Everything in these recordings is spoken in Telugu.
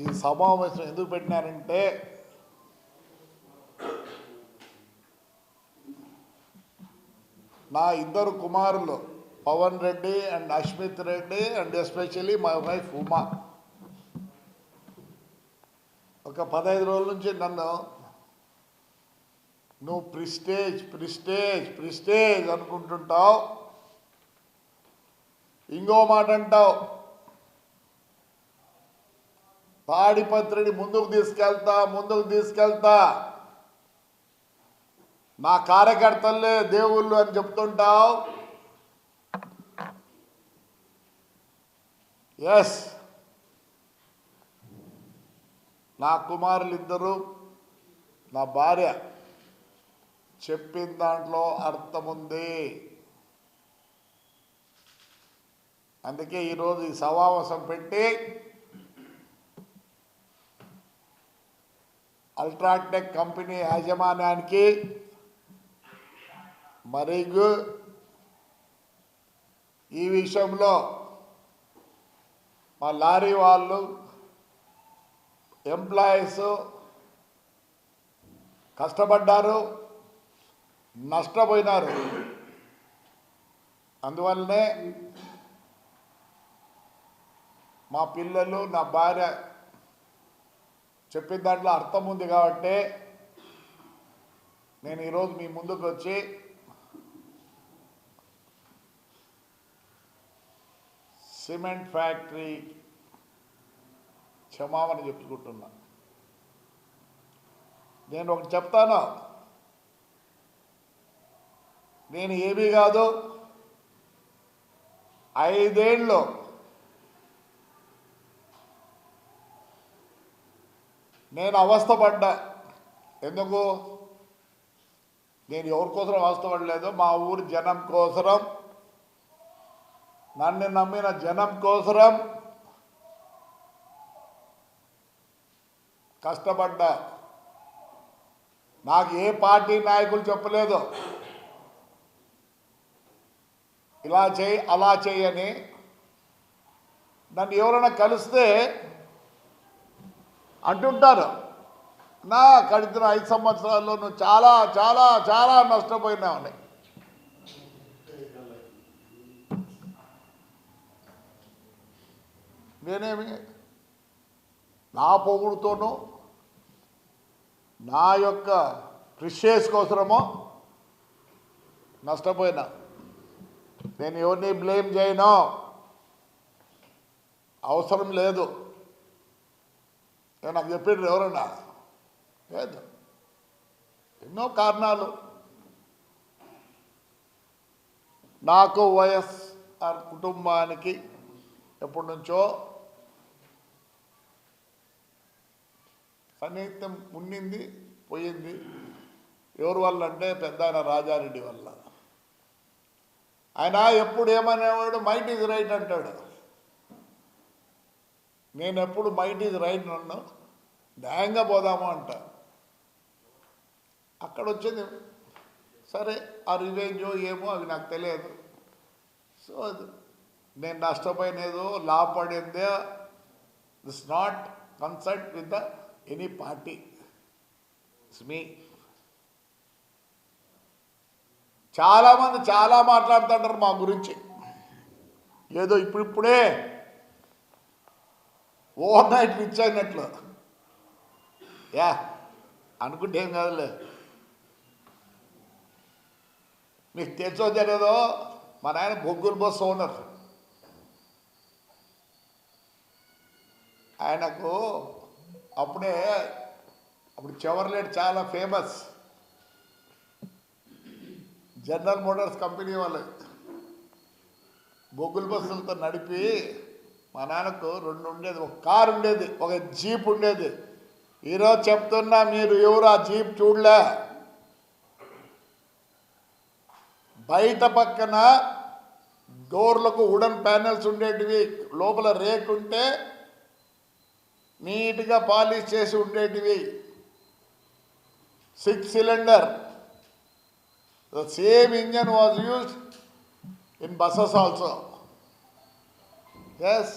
ఈ సమావేశం ఎందుకు పెట్టినారంటే నా ఇద్దరు కుమారులు Pavan Reddy and Ashmit Reddy and especially my wife Uma. ఒక పదహైదు రోజుల నుంచి నన్ను నువ్వు ప్రిస్టేజ్ ప్రిస్టేజ్ ప్రిస్టేజ్ అనుకుంటుంటావు. ఇంకో మాట అంటావు. తాడిపత్రిని ముందుకు తీసుకెళ్తా ముందుకు తీసుకెళ్తా. నా కార్యకర్తలే దేవుళ్ళు అని చెప్తుంటావు. ఎస్ నా కుమారులు ఇద్దరు నా భార్య చెప్పిన దాంట్లో అర్థం ఉంది. అందుకే ఈరోజు ఈ సమావేశం పెట్టి అల్ట్రాటెక్ కంపెనీ యాజమాన్యానికి మరియు ఈ విషయంలో మా లారీ వాళ్ళు ఎంప్లాయీస్ కష్టపడ్డారు నష్టపోయినారు. అందువల్లనే మా పిల్లలు నా భార్య చెప్పిన దాంట్లో అర్థం ఉంది కాబట్టి నేను ఈరోజు మీ ముందుకు వచ్చి సిమెంట్ ఫ్యాక్టరీ క్షమాపణ చెప్పుకుంటున్నా. నేను ఒకటి చెప్తాను. నేను ఏమీ కాదు ఐదేళ్ళు నేను అవస్థపడ్డా. ఎందుకు? నేను ఎవరి కోసం అవస్థపడలేదు? మా ఊరి జనం కోసరం. నన్ను నమ్మిన జనం కోసరం. కష్టపడ్డా. నాకు ఏ పార్టీ నాయకులు చెప్పలేదు. ఇలా చేయి అలా చేయని నన్ను ఎవరైనా కలిస్తే అంటుంటారు నా కడిచిన ఐదు సంవత్సరాల్లో నువ్వు చాలా చాలా చాలా నష్టపోయినావని నేనేమి నా పొగుడుతోనూ నా యొక్క కృషి కోసమో నష్టపోయినా. నేను ఎవరిని బ్లేమ్ చేయను. అవసరం లేదు. నేను నాకు చెప్పిండ్రు ఎవరన్నా? లేదు. ఎన్నో కారణాలు. నాకు వయస్ కుటుంబానికి ఎప్పటి నుంచో సన్నిహితం ఉండింది పోయింది. ఎవరి వల్ల అంటే పెద్ద ఆయన రాజారెడ్డి వల్ల. ఆయన ఎప్పుడు ఏమనేవాడు? మైట్ ఈజ్ రైట్ అంటాడు. నేను ఎప్పుడు మైట్ ఈజ్ రైట్ నన్ను? న్యాయంగా పోదాము అంట. అక్కడ వచ్చింది సరే ఆ రివెంజ్ ఏమో అవి నాకు తెలియదు. సో అది నేను నష్టపోయినదో లాభపడిందే this not concert with the any party. It's me. చాలామంది చాలా మాట్లాడుతుంటారు మా గురించి. ఏదో ఇప్పుడిప్పుడే ఓవర్ నైట్ రిచ్ అయినట్లు. యా అనుకుంటే ఏం కాదులే. మీకు తెచ్చో తెలియదో మా నాయన బొగ్గులు బస్ ఓనర్ ఆయనకు అప్పుడే అప్పుడు చెవర్లెట్ చాలా ఫేమస్. జనరల్ మోటార్స్ కంపెనీ వాళ్ళు. బొగ్గుల బస్సులతో నడిపి మా నాన్నకు రెండు ఉండేది ఒక కారు ఉండేది ఒక జీప్ ఉండేది. ఈరోజు చెప్తున్నా మీరు ఎవరు ఆ జీప్ చూడలే. బయట పక్కన డోర్లకు వుడన్ ప్యానెల్స్ ఉండేటివి లోపల రేక్ ఉంటే నీట్గా పాలిష్ చేసి ఉండేటివి. Six cylinder. The same engine was used in buses also. Yes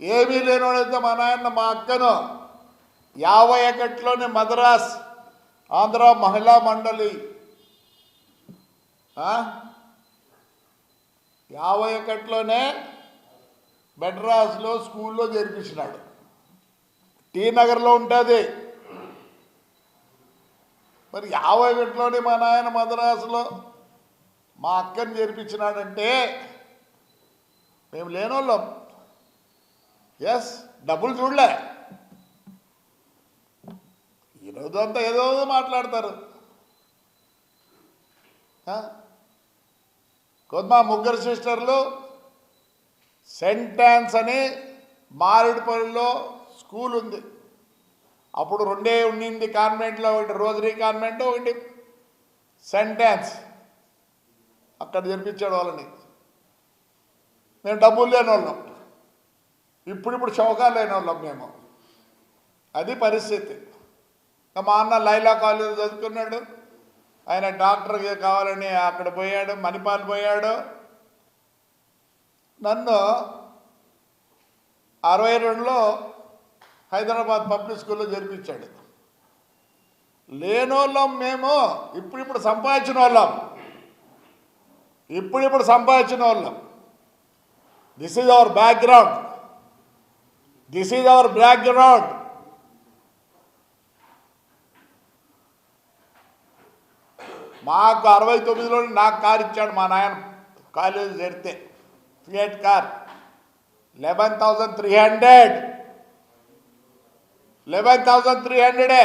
ఏమీ లేనివాడైతే మా నాయన మా అక్కను యాభై ఒకటిలోని మద్రాస్ ఆంధ్ర మహిళా మండలి యాభై ఒకటిలోనే మెడ్రాస్లో స్కూల్లో చేర్పించినాడు. టీ నగర్లో ఉంటుంది. మరి యాభై ఒకటిలోనే మా నాయన మద్రాసులో మా అక్కని చేర్పించినాడంటే మేము లేనోళ్ళం. ఎస్ డబ్బులు చూడలే. ఈరోజు అంతా ఏదో మాట్లాడతారు. ఆ? ముగ్గురు సిస్టర్లు సెంటాన్స్ అని మారేడుపల్లిలో స్కూల్ ఉంది. అప్పుడు రెండే ఉండింది కాన్వెంట్లో ఒకటి రోజరీ కాన్వెంట్ ఒకటి సెంటాన్స్. అక్కడ జరిపించాడు వాళ్ళని. మేము డబ్బులు లేని వాళ్ళం ఇప్పుడిప్పుడు చౌకాలు లేని వాళ్ళం మేము. అది పరిస్థితి. మా అన్న లైలా కాలేజ్ చదువుకున్నాడు. ఆయన డాక్టర్ కావాలని అక్కడ పోయాడు మణిపాల్ పోయాడు. నన్ను అరవై రెండులో హైదరాబాద్ పబ్లిక్ స్కూల్లో జరిపించాడు. లేనోళ్ళం మేము ఇప్పుడిప్పుడు సంపాదించిన వాళ్ళం ఇప్పుడిప్పుడు సంపాదించిన వాళ్ళం this is our background this is our background మాకు అరవై తొమ్మిదిలో నాకు కార్ ఇచ్చాడు మా నాయన. కాలేజీ చేరితే. Fiat car eleven thousand three hundred eleven thousand three హండ్రెడే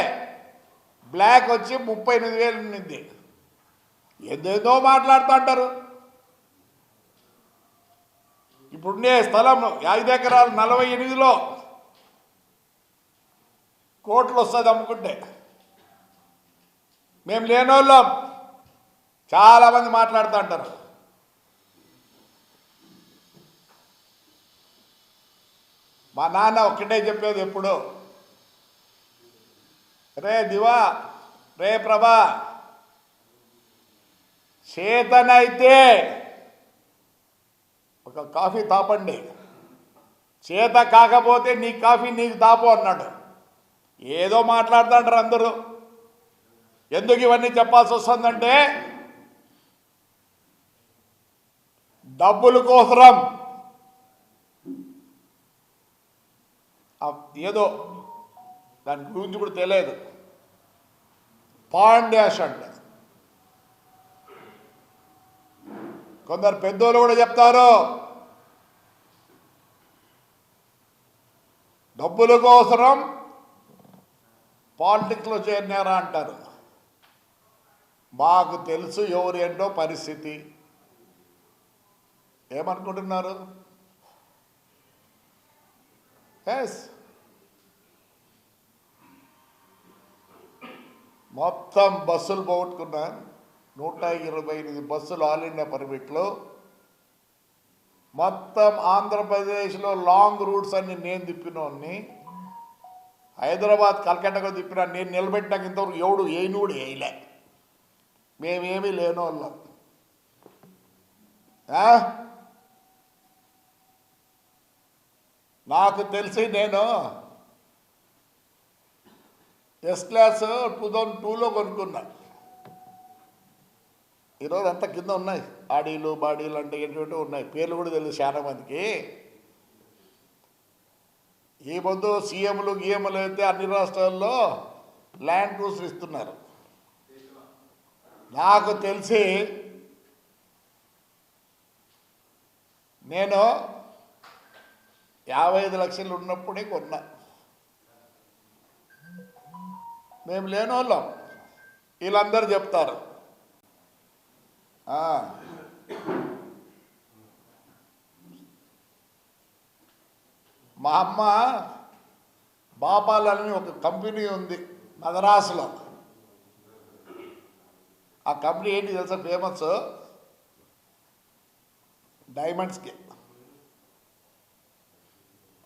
బ్లాక్ వచ్చి ముప్పై ఎనిమిది వేలు ఉన్నింది. ఏదేదో మాట్లాడుతూ అంటారు ఇప్పుడుండే స్థలం ఐదు ఎకరాలు నలభై ఎనిమిదిలో కోట్లు వస్తుంది అమ్ముకుంటే. మేము లేనోళ్ళం. చాలామంది మాట్లాడుతూ అంటారు మా నాన్న ఒక్కటే చెప్పేది ఎప్పుడు. రే దివా రే ప్రభా చేతనైతే ఒక కాఫీ తాపండి. చేత కాకపోతే నీ కాఫీ నీకు తాపు అన్నాడు. ఏదో మాట్లాడుతుంటారు అందరూ. ఎందుకు ఇవన్నీ చెప్పాల్సి వస్తుందంటే డబ్బుల కోసరం. ఏదో దాని గురించి కూడా తెలియదు. పాండ్యాష్ అంట. కొందరు పెద్దోళ్ళు కూడా చెప్తారు. డబ్బుల కోసరం పాలిటిక్స్లో చేరినారా అంటారు. మాకు తెలుసు ఎవరు ఏంటో పరిస్థితి. ఏమనుకుంటున్నారు? ఎస్ మొత్తం బస్సులు పోగొట్టుకున్నాను నూట ఇరవై ఎనిమిది బస్సులు ఆల్ ఇండియా పర్మిట్లో. మొత్తం ఆంధ్రప్రదేశ్లో లాంగ్ రూట్స్ అన్ని నేను తిప్పినోన్ని. హైదరాబాద్ కలకట్టగా తిప్పిన నేను నిలబెట్టాక ఇంతవరకు ఎవడు ఏనుడు వేయలే. మేమేమీ లేని వాళ్ళం నాకు తెలిసి నేను ఎస్ క్లాస్ టూ థౌజండ్ టూలో కొనుక్కున్నాను ఈరోజు అంతా కింద ఉన్నాయి. ఆడీలు బాడీలు అంటే ఏంటంటే ఉన్నాయి. పేర్లు కూడా తెలుసు చాలా మందికి. ఈ ముందు సీఎంలు గీఎంలు అయితే అన్ని రాష్ట్రాల్లో ల్యాండ్ క్రూస్లు ఇస్తున్నారు. నాకు తెలిసి నేను యాభై ఐదు లక్షలు ఉన్నప్పుడే కొన్నా. మేము లేనోళ్ళం. వీళ్ళందరూ చెప్తారు. మా అమ్మ బాపాలని ఒక కంపెనీ ఉంది మదరాసులో. ఆ కంపెనీ ఏంటి తెలుసా ఫేమస్? డైమండ్స్కి.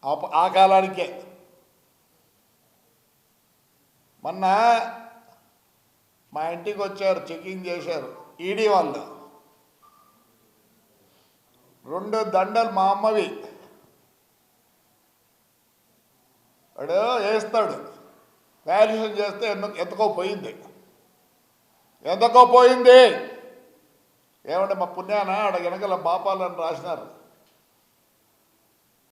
ఆ- ఆ కాలానికే. మొన్న మా ఇంటికి వచ్చారు చెకింగ్ చేశారు ఈడీ వాళ్ళు. రెండు దండలు మా అమ్మవి. వాడు వేస్తాడు. వాల్యుయేషన్ చేస్తే ఎందుకు ఎంతకో పోయింది. ఎంతకో పోయింది. ఏమంటే మా పుణ్యాన? ఆడ వెనకాల బాపాలని రాసినారు.